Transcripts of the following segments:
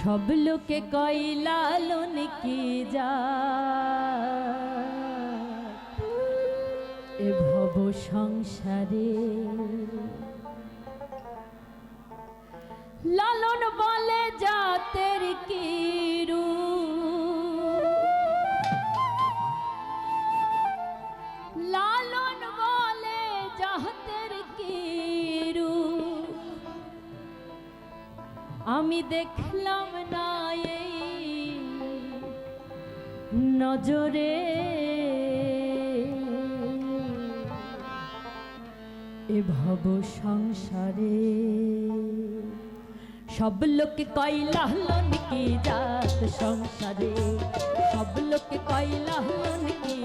সব লোকে কইলালন কি যা এ ভব সংসারে লালন বলে জাতের কি আমি দেখলাম না এই নজরে। এ ভব সংসারে সব লোকে কয়লা হলন কি জাত সংসারে? সব লোকে কয়লা হলন কি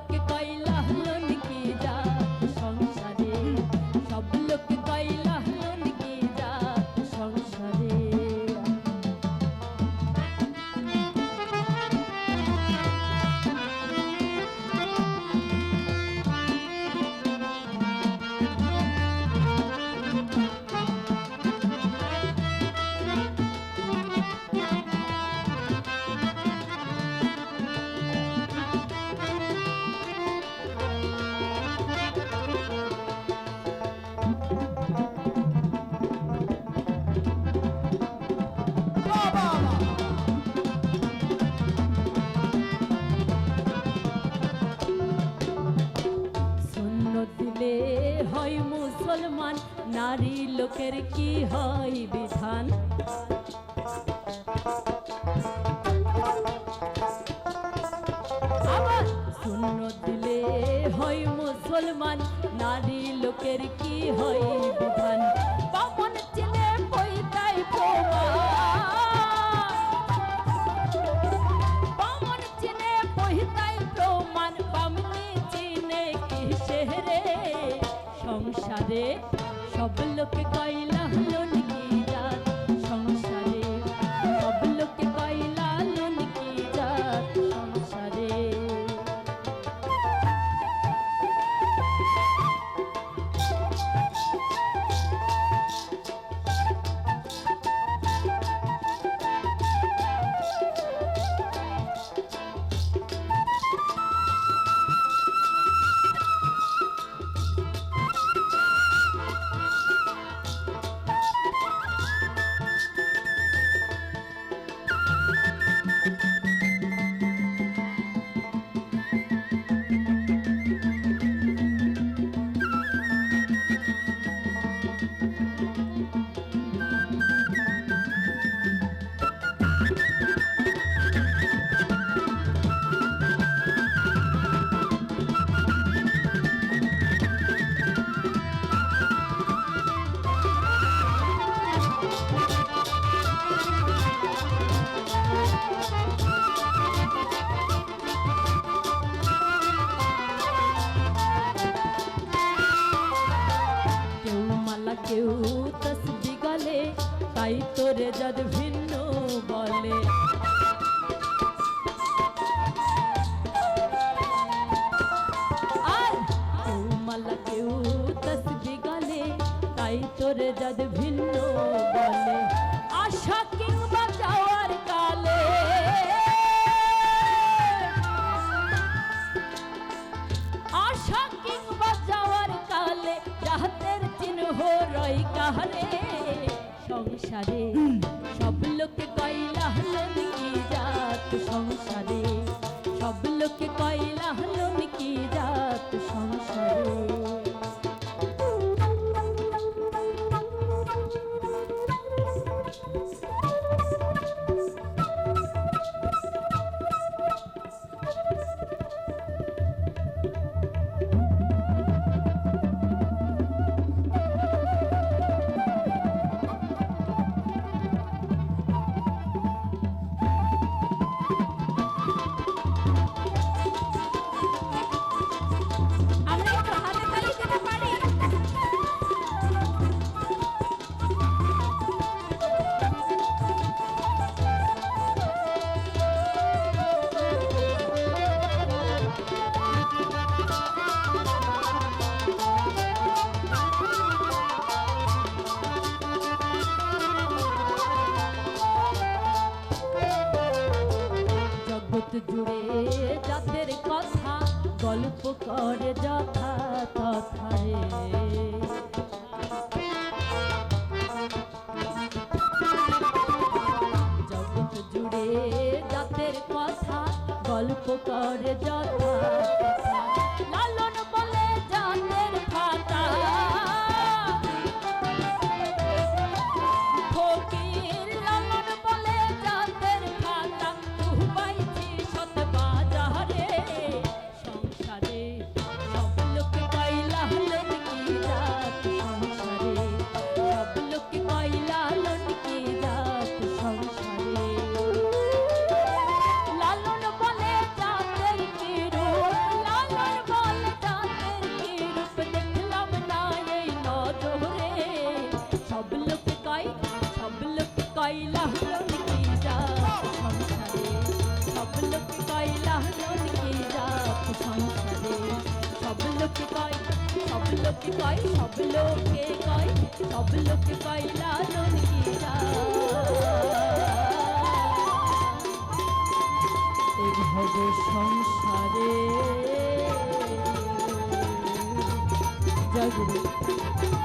সব লোকে নারী লোকের কি হয় বিধান? আবার শূন্য দিলে হয় মুসলমান, নারী লোকের কি হয় বিধান? বামন বামন চিনে সংসারে সব লোকে কইলা কেউ মালা কেউ তসবি গলে তাই তোরে যদ ভিন্ন তোরে যদ ভিন্ন বলে, আশা কিংবা যাওয়ার কালে। আশা কিংবা যাওয়ার কালে যাহাতের চিহ্ন রই কাহারে? সংসারে সব লোকে কইলা হলো কি জাত সংসারে। সব লোকে কইলা হলো কি জুড়ে যাদের কথা গল্প করে যথা তথা জগৎ জুড়ে যাদের কথা গল্প করে যথা কয় সব লোকে কয় সব লোকে কয় লালন গিরা হবে সংসারে জাগরুক